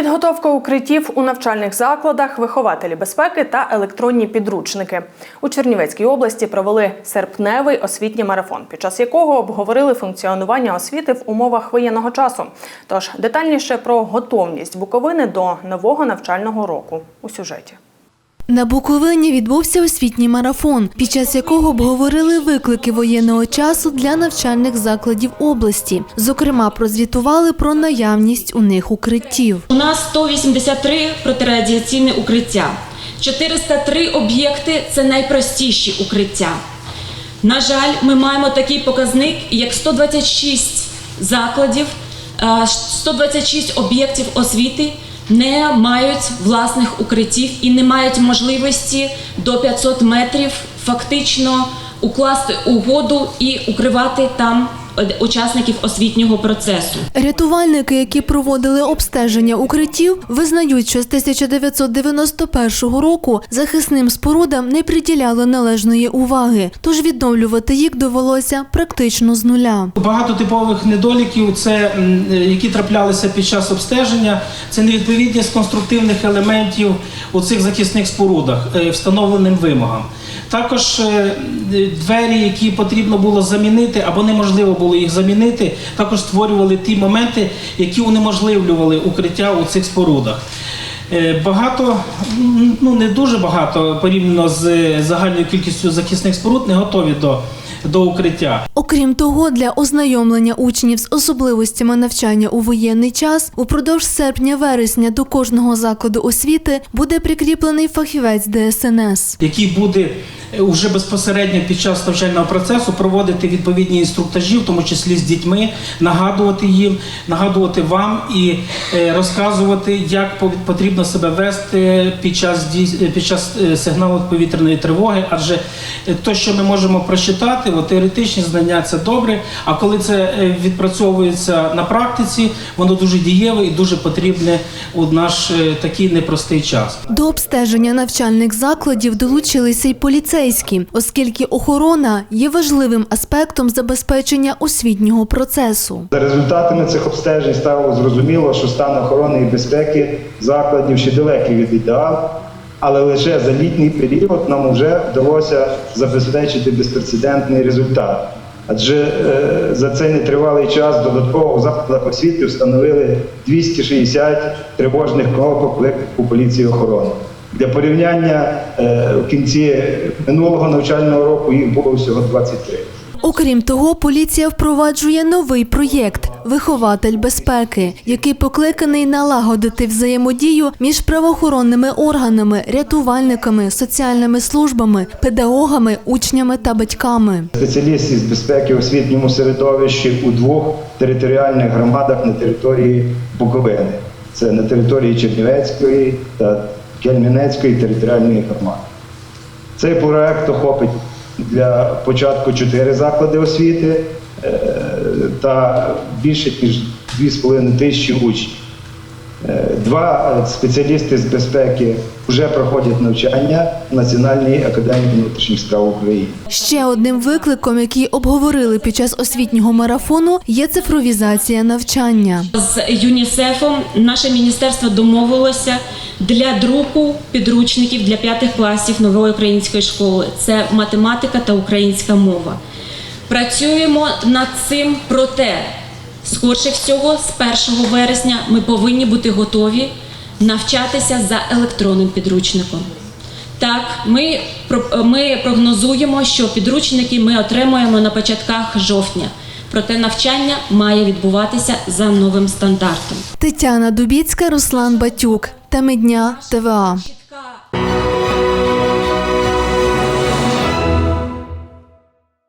Підготовка укриттів у навчальних закладах, вихователі безпеки та електронні підручники. У Чернівецькій області провели серпневий освітній марафон, під час якого обговорили функціонування освіти в умовах воєнного часу. Тож детальніше про готовність Буковини до нового навчального року у сюжеті. На Буковині відбувся освітній марафон, під час якого обговорили виклики воєнного часу для навчальних закладів області. Зокрема, прозвітували про наявність у них укриттів. У нас 183 протирадіаційні укриття. 403 об'єкти це найпростіші укриття. На жаль, ми маємо такий показник, як 126 закладів, е, 126 об'єктів освіти не мають власних укриттів і не мають можливості до 500 метрів фактично укласти угоду і укривати там учасників освітнього процесу. Рятувальники, які проводили обстеження укриттів, визнають, що з 1991 року захисним спорудам не приділяли належної уваги, тож відновлювати їх довелося практично з нуля. Багато типових недоліків, це які траплялися під час обстеження, це невідповідність конструктивних елементів у цих захисних спорудах е, встановленим вимогам. Також е, двері, які потрібно було замінити або неможливо було їх замінити, також створювали ті моменти, які унеможливлювали укриття у цих спорудах. Е, Багато, ну не дуже багато порівняно з загальною кількістю захисних споруд, не готові до, до укриття. Окрім того, для ознайомлення учнів з особливостями навчання у воєнний час упродовж серпня-вересня до кожного закладу освіти буде прикріплений фахівець ДСНС. який буде е, уже безпосередньо під час навчального процесу проводити відповідні інструктажі, в тому числі з дітьми, нагадувати їм, нагадувати вам і е, розказувати, як потрібно себе вести під час е, під час е, сигналу повітряної тривоги. Адже е, те, що ми можемо прочитати, от, теоретичні знання це добре. А коли це е, відпрацьовується на практиці, воно дуже дієве і дуже потрібне у наш е, такий непростий час. До обстеження навчальних закладів долучилися й поліцейські, оскільки охорона є важливим аспектом забезпечення освітнього процесу. За результатами цих обстежень стало зрозуміло, що стан охорони і безпеки закладів ще далекий від ідеалу, але лише за літній період нам вже вдалося забезпечити безпрецедентний результат. Адже е, за цей нетривалий час додатково у закладах освіти встановили 260 тривожних кнопок виклику поліції охорони. Для порівняння е, в кінці минулого навчального року їх було всього 23. Окрім того, поліція впроваджує новий проєкт Вихователь безпеки, який покликаний налагодити взаємодію між правоохоронними органами, рятувальниками, соціальними службами, педагогами, учнями та батьками. спеціалістів з безпеки в освітньому середовищі у двох територіальних громадах на території Буковини. Це на території Чернівецької та Кельмінецької територіальної громади. Цей проект охопить для початку чотири заклади освіти е, та більше ніж 2,5 тисячі учнів. Е, Два спеціалісти з безпеки вже проходять навчання в Національній академії внутрішніх справ України. Ще одним викликом, який обговорили під час освітнього марафону, є цифровізація навчання. З ЮНІСЕФом наше міністерство домовилося для друку підручників для п'ятих класів нової української школи. Це математика та українська мова. Працюємо над цим, проте, скорше всього, з 1 вересня ми повинні бути готові навчатися за електронним підручником. Так, ми, ми прогнозуємо, що підручники ми отримаємо на початках жовтня. Проте навчання має відбуватися за новим стандартом. Тетяна Дубіцька, Руслан Батюк. Теми дня ТВА.